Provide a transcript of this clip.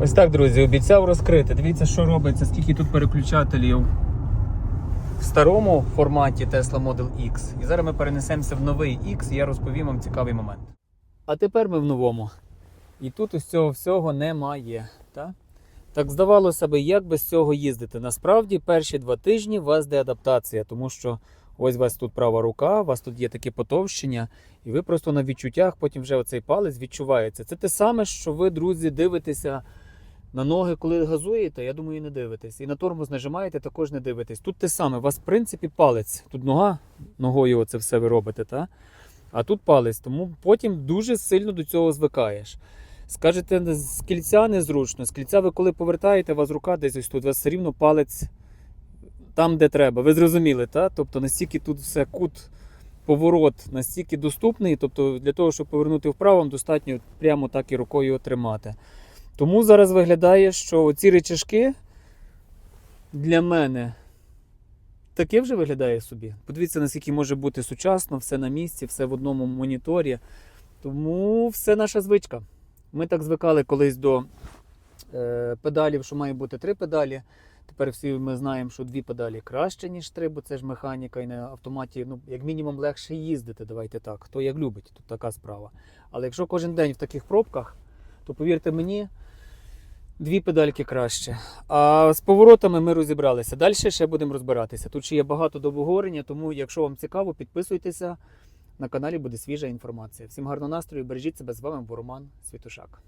Ось так, друзі, обіцяв розкрити. Дивіться, що робиться, скільки тут переключателів в старому форматі Tesla Model X. І зараз ми перенесемося в новий X, і я розповім вам цікавий момент. А тепер ми в новому. І тут ось цього всього немає. Так, так здавалося би, як без цього їздити. Насправді, перші два тижні у вас де адаптація, тому що ось у вас тут права рука, у вас тут є таке потовщення, і ви просто на відчуттях потім вже оцей палець відчувається. Це те саме, що ви, друзі, дивитеся на ноги, коли газуєте, я думаю, не дивитесь. І на тормоз нажимаєте, також не дивитесь. Тут те саме, у вас, в принципі, палець. Тут нога, ногою це все ви робите, та? а тут палець. Тому потім дуже сильно до цього звикаєш. Скажете, з кільця незручно. З кільця ви коли повертаєте, у вас рука десь ось тут, у вас все рівно палець там, де треба. Ви зрозуміли, та? Тобто настільки тут все кут, поворот настільки доступний, тобто для того, щоб повернути вправо, достатньо прямо так і рукою тримати. Тому зараз виглядає, що ці речашки для мене таке вже виглядає собі. Подивіться, наскільки може бути сучасно, все на місці, все в одному моніторі. Тому все наша звичка. Ми так звикали колись до е, педалів, що має бути три педалі. Тепер всі ми знаємо, що дві педалі краще, ніж три, бо це ж механіка і на автоматі, ну, як мінімум, легше їздити. Давайте так. Хто як любить, тут така справа. Але якщо кожен день в таких пробках, то повірте мені, дві педальки краще. А з поворотами ми розібралися. Далі ще будемо розбиратися. Тут ще є багато до обговорення, тому якщо вам цікаво, підписуйтеся. На каналі буде свіжа інформація. Всім гарного настрою, бережіть себе з вами, був Світушак.